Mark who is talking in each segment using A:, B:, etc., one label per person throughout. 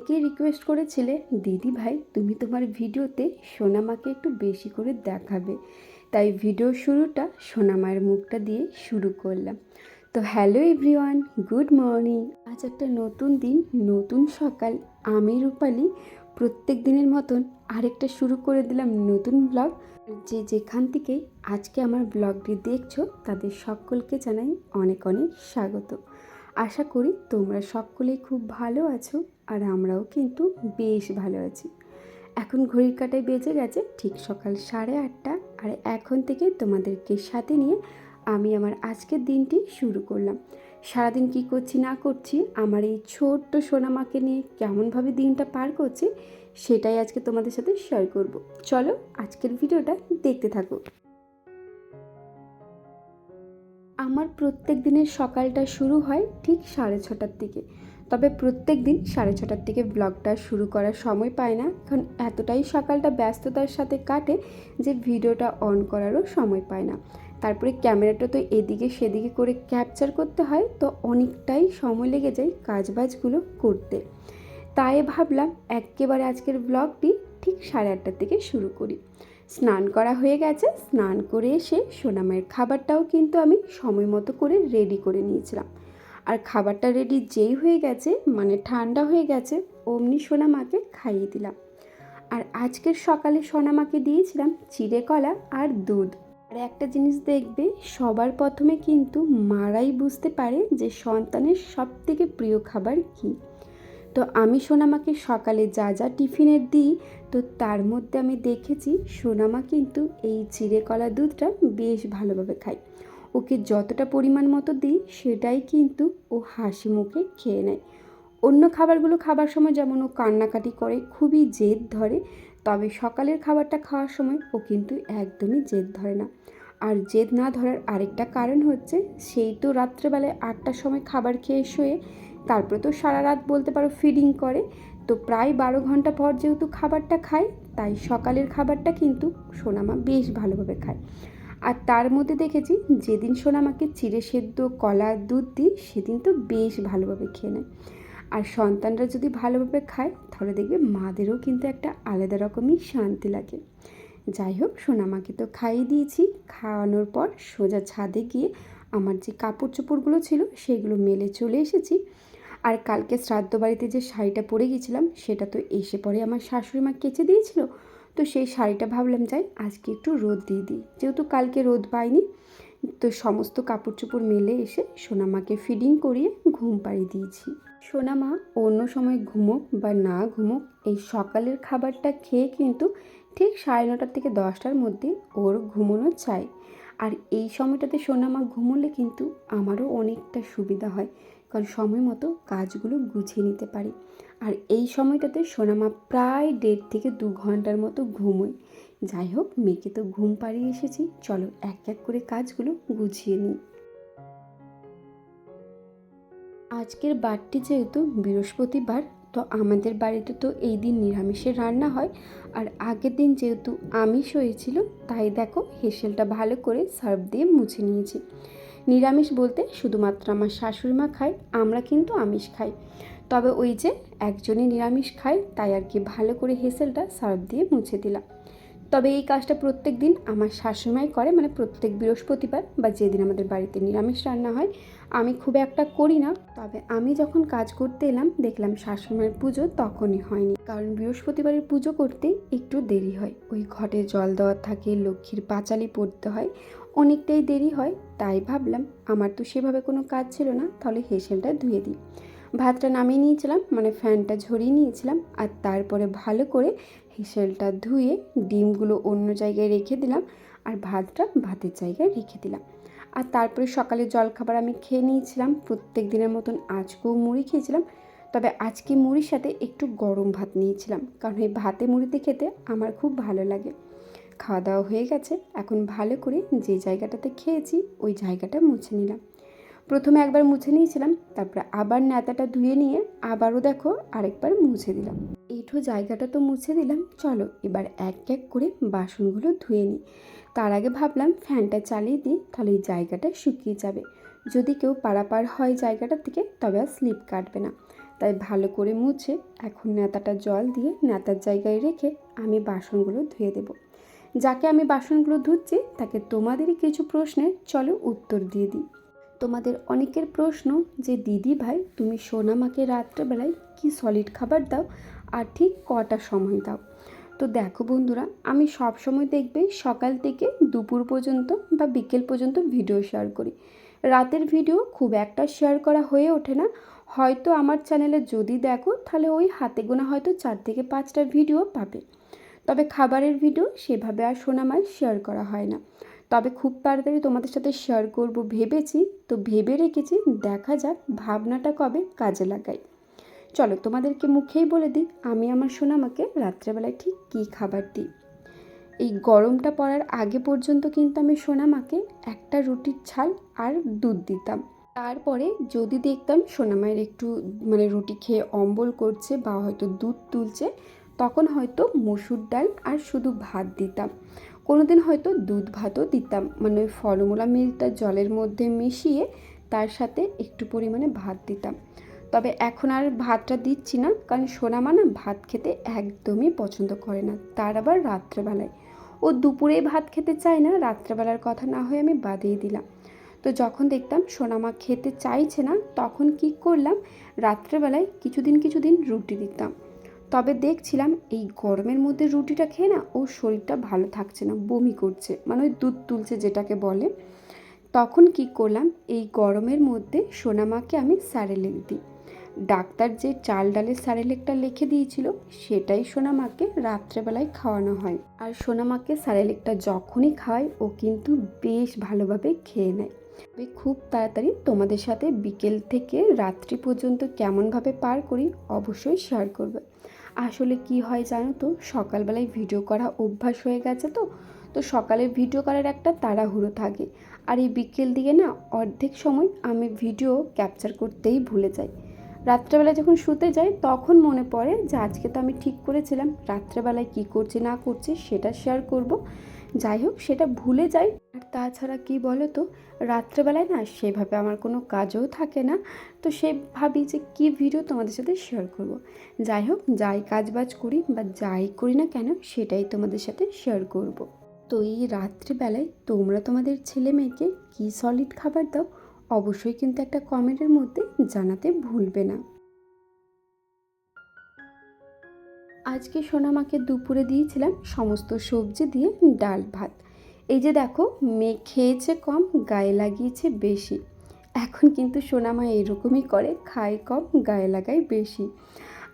A: অনেকেই রিকোয়েস্ট করেছিলে, দিদি ভাই, তুমি তোমার ভিডিওতে সোনামাকে একটু বেশি করে দেখাবে। তাই ভিডিও শুরুটা সোনামায়ের মুখটা দিয়ে শুরু করলাম। তো হ্যালো এভরিওয়ান গুড মর্নিং আজ একটা নতুন দিন, নতুন সকাল। আমি রূপালি, প্রত্যেক দিনের মতন আরেকটা শুরু করে দিলাম নতুন ব্লগ যে যেখান থেকে আজকে আমার ব্লগটি দেখছ, তাদের সকলকে জানাই অনেক অনেক স্বাগত। আশা করি তোমরা সকলেই খুব ভালো আছো আর আমরাও কিন্তু বেশ ভালো আছি। এখন ঘড়ির কাটায় বেজে গেছে ঠিক সকাল সাড়ে আটটা আর এখন থেকে তোমাদেরকে সাথে নিয়ে আমি আমার আজকের দিনটি শুরু করলাম। সারাদিন কি করছি না করছি, আমার এই ছোট্ট সোনামাকে নিয়ে কেমনভাবে দিনটা পার করছি, সেটাই আজকে তোমাদের সাথে শেয়ার করব। চলো আজকের ভিডিওটা দেখতে থাকো। আমার প্রত্যেক দিনের সকালটা শুরু হয় ঠিক সাড়ে ছটার দিকে। তবে প্রত্যেক দিন সাড়ে ছটার দিকে ব্লগটা শুরু করার সময় পায় না। কারণ এতটাই সকালটা ব্যস্ততার সাথে কাটে যে ভিডিওটা অন করারও সময় পায় না। তারপরে ক্যামেরাটা তো এদিকে সেদিকে করে ক্যাপচার করতে হয়, তো অনেকটাই সময় লেগে যায় কাজবাজগুলো করতে। তাই ভাবলাম একেবারে আজকের ব্লগটি ঠিক সাড়ে আটটার থেকে শুরু করি। স্নান করা হয়ে গেছে। স্নান করে এসে সোনামায়ের খাবারটাও কিন্তু আমি সময় মতো করে রেডি করে নিয়েছিলাম। আর খাবারটা রেডি যেই হয়ে গেছে মানে ঠান্ডা হয়ে গেছে, অমনি সোনামাকে খাইয়ে দিলাম। আর আজকের সকালে সোনামাকে দিয়েছিলাম চিড়ে কলা আর দুধ। আর একটা জিনিস দেখবে, সবার প্রথমে কিন্তু মারাই বুঝতে পারে যে সন্তানের সব থেকে প্রিয় খাবার কী। তো আমি সোনামাকে সকালে যা যা টিফিনের দিই, তো তার মধ্যে আমি দেখেছি সোনামা কিন্তু এই চিড়ে কলা দুধটা বেশ ভালোভাবে খায়। ওকে যতটা পরিমাণ মতো দিই, সেটাই কিন্তু ও হাসি মুখে খেয়ে নেয়। অন্য খাবারগুলো খাবার সময় যেমন ও কান্নাকাটি করে, খুবই জেদ ধরে, তবে সকালের খাবারটা খাওয়ার সময় ও কিন্তু একদমই জেদ ধরে না। আর জেদ না ধরার আরেকটা কারণ হচ্ছে, সেই তো রাত্রেবেলায় আটটার সময় খাবার খেয়ে শুয়ে তারপরে তো সারা রাত বলতে পারো ফিডিং করে। তো প্রায় বারো ঘণ্টা পর যেহেতু খাবারটা খায়, তাই সকালের খাবারটা কিন্তু সোনামা বেশ ভালোভাবে খায়। আর তার মধ্যে দেখেছি, যেদিন সোনামাকে চিড়ে সেদ্ধ কলা দুধ দিই, সেদিন তো বেশ ভালোভাবে খেয়ে নেয়। আর সন্তানরা যদি ভালোভাবে খায়, তাহলে দেখবে মাদেরও কিন্তু একটা আলাদা রকমই শান্তি লাগে। যাই হোক, সোনামাকে তো খাইয়ে দিয়েছি। খাওয়ানোর পর সোজা ছাদে গিয়ে আমার যে কাপড় চোপড়গুলো ছিল, সেগুলো মেলে চলে এসেছি। আর কালকে শ্রাদ্ধ বাড়িতে যে শাড়িটা পরে গেছিলাম, সেটা তো এসে পরে আমার শাশুড়ি মা কেচে দিয়েছিল। তো সেই শাড়িটা ভাবলাম, যাই আজকে একটু রোদ দিয়ে দিই। যেহেতু কালকে রোদ পাইনি, তো সমস্ত কাপড় চোপড় মেলে এসে সোনামাকে ফিডিং করিয়ে ঘুম পাড়িয়ে দিয়েছি। সোনামা অন্য সময় ঘুমোক বা না ঘুমোক, এই সকালের খাবারটা খেয়ে কিন্তু ঠিক সাড়ে নটার থেকে দশটার মধ্যে ওর ঘুমোনো চাই। আর এই সময়টাতে সোনামা ঘুমোলে কিন্তু আমারও অনেকটা সুবিধা হয়। কারণ সময় মতো কাজগুলো গুছিয়ে নিতে পারি। আর এই সময়টাতে সোনামা প্রায় দেড় থেকে দু ঘণ্টার মতো ঘুমোই যাই হোক, মেয়েকে তো ঘুম পাড়িয়ে এসেছি। চলো এক এক করে কাজগুলো গুছিয়ে নিই। আজকের বারটি যেহেতু বৃহস্পতিবার তো আমাদের বাড়িতে তো এই দিন নিরামিষের রান্না হয়। আর আগের দিন যেহেতু আমিষ হয়েছিল, তাই দেখো হেসেলটা ভালো করে সার্ফ দিয়ে মুছে নিয়েছি। নিরামিষ বলতে শুধুমাত্র আমার শাশুড়ি মা খায়, আমরা কিন্তু আমিষ খাই। তবে ওই যে একজনই নিরামিষ খায়, তাই আর কি ভালো করে হেসেলটা সার্ফ দিয়ে মুছে দিলাম। তবে এই কাজটা প্রত্যেক দিন আমার শাশুড়িমাই করে মানে প্রত্যেক বৃহস্পতিবার বা যেদিন আমাদের বাড়িতে নিরামিষ রান্না হয় আমি খুব একটা করি না, তবে আমি যখন কাজ করতে এলাম, দেখলাম শাশুড়িমায়ের পুজো তখনই হয়নি। কারণ বৃহস্পতিবারের পুজো করতে একটু দেরি হয়। ওই ঘটে জল দেওয়ার থাকে, লক্ষ্মীর পাঁচালি পড়তে হয়, অনেকটাই দেরি হয়, তাই ভাবলাম, আমার তো সেভাবে কোনো কাজ ছিল না, তাহলে হেসেলটা ধুয়ে দিই। ভাতটা নামিয়ে নিয়েছিলাম মানে ফ্যানটা ঝরিয়ে নিয়েছিলাম, আর তারপরে ভালো করে হেসেলটা ধুয়ে ডিমগুলো অন্য জায়গায় রেখে দিলাম, আর ভাতটা ভাতের জায়গায় রেখে দিলাম। আর তারপরে সকালে জলখাবার আমি খেয়ে নিয়েছিলাম। প্রত্যেক দিনের মতন আজকেও মুড়ি খেয়েছিলাম। তবে আজকে মুড়ির সাথে একটু গরম ভাত নিয়েছিলাম। কারণ এই ভাতে মুড়িতে খেতে আমার খুব ভালো লাগে। খাওয়া দাওয়া হয়ে গেছে। এখন ভালো করে যে জায়গাটাতে খেয়েছি, ওই জায়গাটা মুছে নিলাম। প্রথমে একবার মুছে নিয়েছিলাম, তারপরে আবার নেতাটা ধুয়ে নিয়ে আবারও দেখো আরেকবার মুছে দিলাম। এইঠো জায়গাটা তো মুছে দিলাম, চলো এবার এক এক করে বাসনগুলো ধুয়ে নিই। তার আগে ভাবলাম ফ্যানটা চালিয়ে দিই, তাহলে এই জায়গাটা শুকিয়ে যাবে। যদি কেউ পারাপার হয় জায়গাটার থেকে তবে আর স্লিপ কাটবে না। তাই ভালো করে মুছে এখন নেতাটা জল দিয়ে নেতার জায়গায় রেখে আমি বাসনগুলো ধুয়ে দেব। যাকে আমি বাসনগুলো ধুচ্ছি, তাকে তোমাদেরই কিছু প্রশ্নের চলো উত্তর দিয়ে দিই। তোমাদের অনেকের প্রশ্ন যে, দিদি ভাই, তুমি সোনামাকে রাত্রেবেলায় কি সলিড খাবার দাও আর ঠিক কটা সময় দাও? তো দেখো বন্ধুরা, আমি সব সময় দেখবে সকাল থেকে দুপুর পর্যন্ত বা বিকেল পর্যন্ত ভিডিও শেয়ার করি। রাতের ভিডিও খুব একটা শেয়ার করা হয়ে ওঠে না। হয়তো আমার চ্যানেলে যদি দেখো, তাহলে ওই হাতে গোনা হয়তো চার থেকে পাঁচটা ভিডিও পাবে। তবে খাবারের ভিডিও সেভাবে আর সোনামায় শেয়ার করা হয় না। তবে খুব তাড়াতাড়ি তোমাদের সাথে শেয়ার করব। ভেবেছি, তো ভেবে রেখেছি, দেখা যাক ভাবনাটা কবে কাজে লাগাই। চলো তোমাদেরকে মুখেই বলে দিই, আমি আমার সোনামাকে রাত্রেবেলায় ঠিক কী খাবার দিই। এই গরমটা পড়ার আগে পর্যন্ত কিন্তু আমি সোনামাকে একটা রুটির ছাল আর দুধ দিতাম। তারপরে যদি দেখতাম সোনামায়ের একটু মানে রুটি খেয়ে অম্বল করছে বা হয়তো দুধ তুলছে, তখন হয়তো মসুর ডাল আর শুধু ভাত দিতাম। কোনো দিন হয়তো দুধ ভাতও দিতাম। মানে ওই ফলমূলা মিল্কটা জলের মধ্যে মিশিয়ে তার সাথে একটু পরিমাণে ভাত দিতাম। তবে এখন আর ভাতটা দিচ্ছি না, কারণ সোনামা না ভাত খেতে একদমই পছন্দ করে না। তার আবার রাত্রেবেলায়। ও দুপুরে ভাত খেতে চায় না, রাত্রেবেলার কথা না হয়ে আমি বাদিয়ে দিলাম। তো যখন দেখতাম সোনামা খেতে চাইছে না, তখন কি করলাম? রাত্রেবেলায় কিছুদিন কিছুদিন রুটি দিতাম। তবে দেখছিলাম এই গরমের মধ্যে রুটিটা খেয়ে না ওর শরীরটা ভালো থাকছে না, বমি করছে মানে ওই দুধ তুলছে যেটাকে বলে। তখন কি করলাম, এই গরমের মধ্যে সোনামাকে আমি স্যারেলেক দিই। ডাক্তার যে চাল ডালের স্যারেলেকটা লিখে দিয়েছিল, সেটাই সোনামাকে রাত্রেবেলায় খাওয়ানো হয়। আর সোনামাকে স্যারেলেকটা যখনই খাওয়াই ও কিন্তু বেশ ভালোভাবে খেয়ে নেয়। আমি খুব তাড়াতাড়ি তোমাদের সাথে বিকেল থেকে রাত্রি পর্যন্ত কেমনভাবে পার করি, অবশ্যই শেয়ার করবে। আসলে কি হয় জানো তো? সকালবেলায় ভিডিও করা অভ্যাস হয়ে গেছে তো। তো সকালে ভিডিও করার একটা তাড়াহুড়ো থাকে। আর এই বিকেল দিকে না অর্ধেক সময় আমি ভিডিও ক্যাপচার করতেই ভুলে যাই। রাত্রেবেলায় যখন শুতে যাই, তখন মনে পড়ে যে আজকে তো আমি ঠিক করেছিলাম। রাত্রেবেলায় কি করছি, না করছি, সেটা শেয়ার করব। যাই হোক, সেটা ভুলে যাই আর তাছাড়া কি বলো তো রাত্রেবেলায় না সেভাবে আমার কোনো কাজও থাকে না তো সে ভাবি যে কি ভিডিও তোমাদের সাথে শেয়ার করব। যাই হোক, যাই কাজ বাজ করি বা যাই করি না কেন, সেটাই তোমাদের সাথে শেয়ার করব। তো এই রাত্রিবেলায় তোমরা তোমাদের ছেলে মেয়েকে কী সলিড খাবার দাও, অবশ্যই কিন্তু একটা কমেন্টের মধ্যে জানাতে ভুলবে না আজকে সোনামাকে দুপুরে দিয়েছিলাম সমস্ত সবজি দিয়ে ডাল ভাত। এই যে দেখো মেয়ে খেয়েছে কম, গায়ে লাগিয়েছে বেশি। এখন কিন্তু সোনামা এরকমই করে, খায় কম, গায়ে লাগায় বেশি।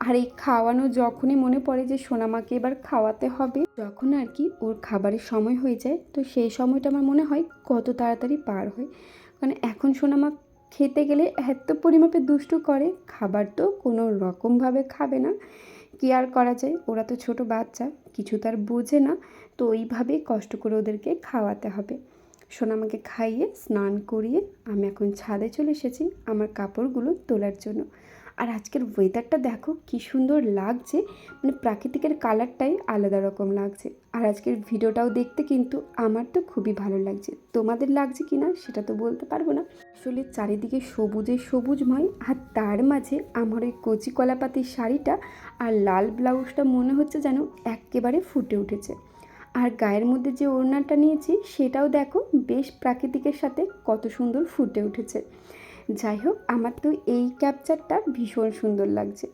A: আর এই খাওয়ানো যখনই মনে পড়ে যে সোনামাকে এবার খাওয়াতে হবে, যখন আর কি ওর খাবারের সময় হয়ে যায়, তো সেই সময়টা আমার মনে হয় কত তাড়াতাড়ি পার হয়। কারণ এখন সোনামা খেতে গেলে এত পরিমাপে দুষ্টু করে, খাবার তো কোনো রকমভাবে খাবে না। কি আর করা যায়? ওরা তো ছোট বাচ্চা, কিছু তার বোঝে না, তো ওইভাবেই কষ্ট করে ওদেরকে খাওয়াতে হবে। সোনা আমাকে খাইয়ে, স্নান করিয়ে, আমি এখন ছাদে চলে এসেছি আমার কাপড়গুলো তোলার জন্য। আর আজকের ওয়েদারটা দেখো কি সুন্দর লাগছে মানে প্রাকৃতিকের কালারটাই আলাদা রকম লাগছে। আর আজকের ভিডিওটাও দেখতে কিন্তু আমার তো খুবই ভালো লাগছে। তোমাদের লাগছে কি না সেটা তো বলতে পারব না। আসলে চারিদিকে সবুজে সবুজময় আর তার মাঝে আমার ওই কচি কলাপাতির শাড়িটা আর লাল ব্লাউজটা মনে হচ্ছে যেন একেবারে ফুটে উঠেছে। আর গায়ের মধ্যে যে ওড়নাটা নিয়েছি সেটাও দেখো বেশ প্রাকৃতিকের সাথে কত সুন্দর ফুটে উঠেছে। যাই হোক, আমার তো এই ক্যাপচারটা ভীষণ সুন্দর লাগছে।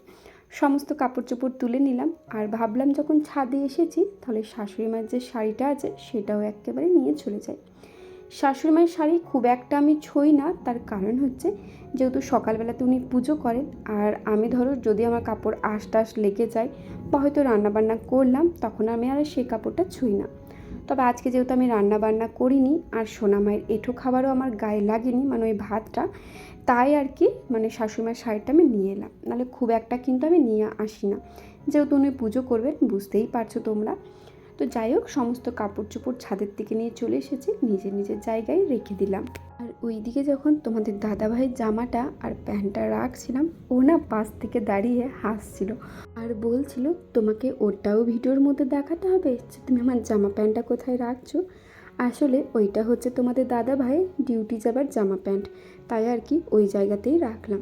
A: সমস্ত কাপড় চোপড় তুলে নিলাম আর ভাবলাম যখন ছাদে এসেছি, তাহলে শাশুড়ি মায়ের যে শাড়িটা আছে, সেটাও একেবারে নিয়ে চলে যাই। শাশুড়ি মায়ের শাড়ি খুব একটা আমি ছই না, তার কারণ হচ্ছে যেহেতু সকালবেলাতে উনি পুজো করেন আর আমি ধরো যদি আমার কাপড় আশ টাশ লেগে যায় বা হয়তো রান্নাবান্না করলাম, তখন আমি আর সেই কাপড়টা ছুঁই না। তবে আজকে যেহেতু আমি রান্না বান্না করিনি আর সোনামায়ের এঁঠো খাবারও আমার গায়ে লাগেনি মানে ওই ভাতটা, তাই আর কি মানে শাশুড়িমার শাড়িটা আমি নিয়ে এলাম। নাহলে খুব একটা কিন্তু আমি নিয়ে আসি না। যেহেতু উনি পুজো করবেন, বুঝতেই পারছ তোমরা। তো যাই হোক, সমস্ত কাপড় চোপড় ছাদের থেকে নিয়ে চলে এসেছি, নিজের নিজের জায়গায় রেখে দিলাম। আর ওইদিকে যখন তোমাদের দাদাভাইয়ের জামাটা আর প্যান্টটা রাখছিলাম, ও না পাশ থেকে দাঁড়িয়ে হাসছিল আর বলছিল, তোমাকে ওটাও ভিডিওর মধ্যে দেখাতে হবে যে তুমি আমার জামা প্যান্টটা কোথায় রাখছো? আসলে ওইটা হচ্ছে তোমাদের দাদা ভাই ডিউটি যাবার জামা প্যান্ট, তাই আর কি ওই জায়গাতেই রাখলাম।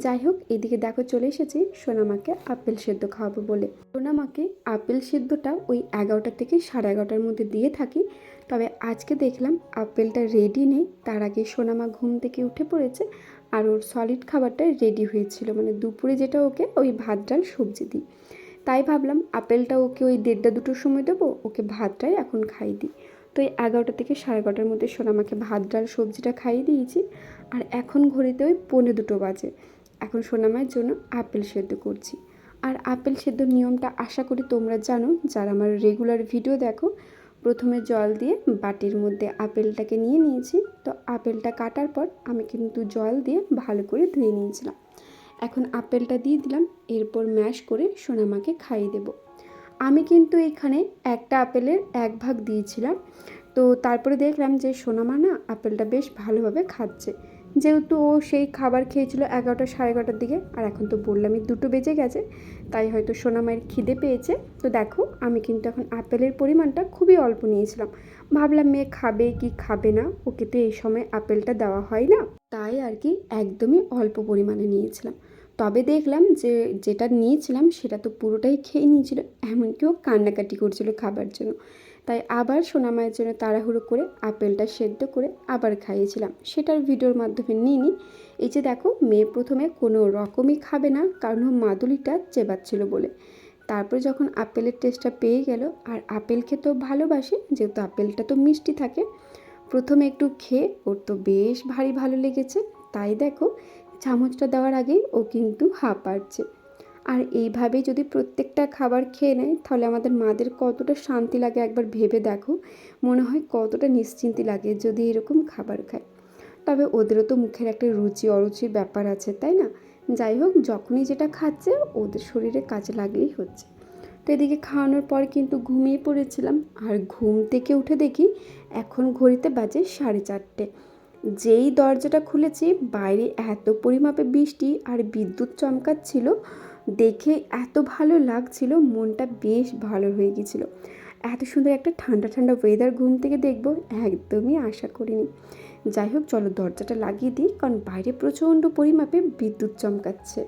A: যাই হোক এদিকে দেখো চলে এসেছি সোনামাকে আপেল সেদ্ধ খাওয়াবো বলে। সোনামাকে আপেল সেদ্ধটা ওই এগারোটা থেকে সাড়ে এগারোটার মধ্যে দিয়ে থাকি। তবে আজকে দেখলাম আপেলটা রেডি নেই, তার আগে সোনামা ঘুম থেকে উঠে পড়েছে আর ওর সলিড খাবারটা রেডি হয়েছিল। মানে দুপুরে যেটা ওকে ওই ভাত, ডাল, সবজি দিই। তাই ভাবলাম আপেলটা ওকে ওই দেড়টা দুটোর সময় দেবো, ওকে ভাতটাই এখন খাই দিই। তো এই এগারোটা থেকে সাড়ে এগারোটার মধ্যে সোনামাকে ভাত, ডাল, সবজিটা খাইয়ে দিয়েছি। আর এখন ঘড়িতে ওই পৌনে দুটো বাজে। এখন সোনামায়ের জন্য আপেল সেদ্ধ করছি। আর আপেল সেদ্ধর নিয়মটা আশা করি তোমরা জানো, যারা আমার রেগুলার ভিডিও দেখো, প্রথমে জল দিয়ে বাটির মধ্যে আপেলটাকে নিয়ে নিয়েছি। তো আপেলটা কাটার পর আমি কিন্তু জল দিয়ে ভালো করে ধুয়ে নিয়েছিলাম। এখন আপেলটা দিয়ে দিলাম, এরপর ম্যাশ করে সোনামাকে খাইয়ে দেব। আমি কিন্তু এখানে একটা আপেলের এক ভাগ দিয়েছিলাম। তো তারপরে দেখলাম যে সোনামা না আপেলটা বেশ ভালোভাবে খাচ্ছে। যেহেতু ও সেই খাবার খেয়েছিল এগারোটা, সাড়ে এগারোটার দিকে, আর এখন তো বললামই দুটো বেজে গেছে, তাই হয়তো সোনামায়ের খিদে পেয়েছে। তো দেখো, আমি কিন্তু এখন আপেলের পরিমাণটা খুবই অল্প নিয়েছিলাম। ভাবলাম মেয়ে খাবে কি খাবে না, ওকে তো এই সময় আপেলটা দেওয়া হয় না। তাই আর কি একদমই অল্প পরিমাণে নিয়েছিলাম। তবে দেখলাম যে যেটা নিয়েছিলাম সেটা তো পুরোটাই খেয়ে নিয়েছিল, এমনকি ও কান্নাকাটি করছিল খাবার জন্য। তাই আবার সোনামায়ের জন্য তাড়াহুড়ো করে আপেলটা সেদ্ধ করে আবার খাইয়েছিলাম। সেটার ভিডিওর মাধ্যমে নিয়ে নিই এই যে দেখো, মেয়ে প্রথমে কোনো রকমই খাবে না, কারণ মাদুলিটা চেবাচ্ছিল বলে। তারপর যখন আপেলের টেস্টটা পেয়ে গেল, আর আপেল খেতেও ভালোবাসে, যেহেতু আপেলটা তো মিষ্টি থাকে, প্রথমে একটু খেয়ে ওর তো বেশ ভারী ভালো লেগেছে। তাই দেখো, চামচটা দেওয়ার আগেই ও কিন্তু হাঁপাচ্ছে। আর এইভাবেই যদি প্রত্যেকটা খাবার খেয়ে নেয়, তাহলে আমাদের মাদের কতটা শান্তি লাগে একবার ভেবে দেখো। মনে হয় কতটা নিশ্চিন্তি লাগে যদি এরকম খাবার খায়। তবে ওদেরও তো মুখের একটা রুচি অরুচির ব্যাপার আছে, তাই না? যাই হোক, যখনই যেটা খাচ্ছে, ওদের শরীরে কাজে লাগলেই হচ্ছে। তো এদিকে খাওয়ানোর পর কিন্তু ঘুমিয়ে পড়েছিলাম। আর ঘুম থেকে উঠে দেখি এখন ঘড়িতে বাজে সাড়ে চারটে। যেই দরজাটা খুলেছি, বাইরে এত পরিমাপে বৃষ্টি আর বিদ্যুৎ চমকাচ্ছিল দেখে এত ভালো লাগছিল, মনটা বেশ ভালো হয়ে গেছিল। এত সুন্দর একটা ঠান্ডা ঠান্ডা ওয়েদার ঘুম থেকে দেখব, একদমই আশা করিনি। যাই হোক, চলো দরজাটা লাগিয়ে দিই, কারণ বাইরে প্রচণ্ড পরিমাপে বিদ্যুৎ চমকাচ্ছে।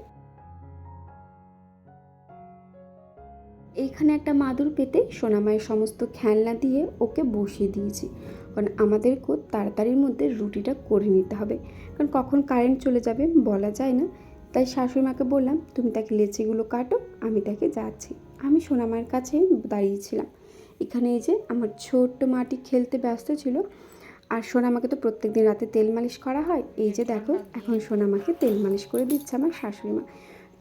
A: এইখানে একটা মাদুর পেতে সোনামায়ের সমস্ত খেলনা দিয়ে ওকে বসিয়ে দিয়েছি। কারণ আমাদের খুব তাড়াতাড়ির মধ্যে রুটিটা করে নিতে হবে। কারণ কখন কারেন্ট চলে যাবে বলা যায় না। তাই শাশুড়ি মাকে বললাম, তুমি তাকে লেচিগুলো কাটো, আমি তাকে যাচ্ছি। আমি সোনামায়ের কাছে দাঁড়িয়েছিলাম। এখানে এই যে আমার ছোট্ট মাটি খেলতে ব্যস্ত ছিল, আর সোনামাকে তো প্রত্যেক দিন রাতে তেল মালিশ করা হয়। এই যে দেখো, এখন সোনামাকে তেল মালিশ করে দিচ্ছে আমার শাশুড়ি মা।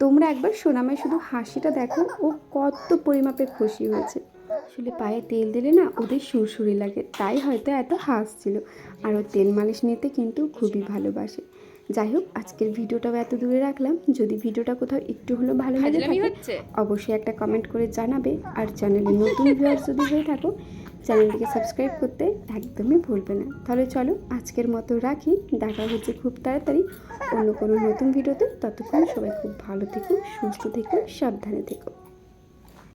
A: তোমরা একবার সোনামায় শুধু হাসিটা দেখো, ও কত পরিমাপে খুশি হয়েছে। আসলে পায়ে তেল দিলে না ওদের সুরসুরি লাগে, তাই হয়তো এত হাসছিল। আর ও তেল মালিশ নিতে কিন্তু খুবই ভালোবাসে। যাই হোক আজকের ভিডিওটাও এত দূরে রাখলাম। যদি ভিডিওটা কোথাও একটু হলেও ভালো লাগে থাকে অবশ্যই একটা কমেন্ট করে জানাবে। আর চ্যানেলে নতুন ভিউয়ার্স যদি হয়ে থাকো চ্যানেলটিকে সাবস্ক্রাইব করতে একদমই ভুলবে না। তাহলে চলো আজকের মতো রাখি। দেখা হচ্ছে খুব তাড়াতাড়ি অন্য কোনো নতুন ভিডিওতে। ততক্ষণ সবাই খুব ভালো থেকো সুস্থ থেকো সাবধানে থেকো।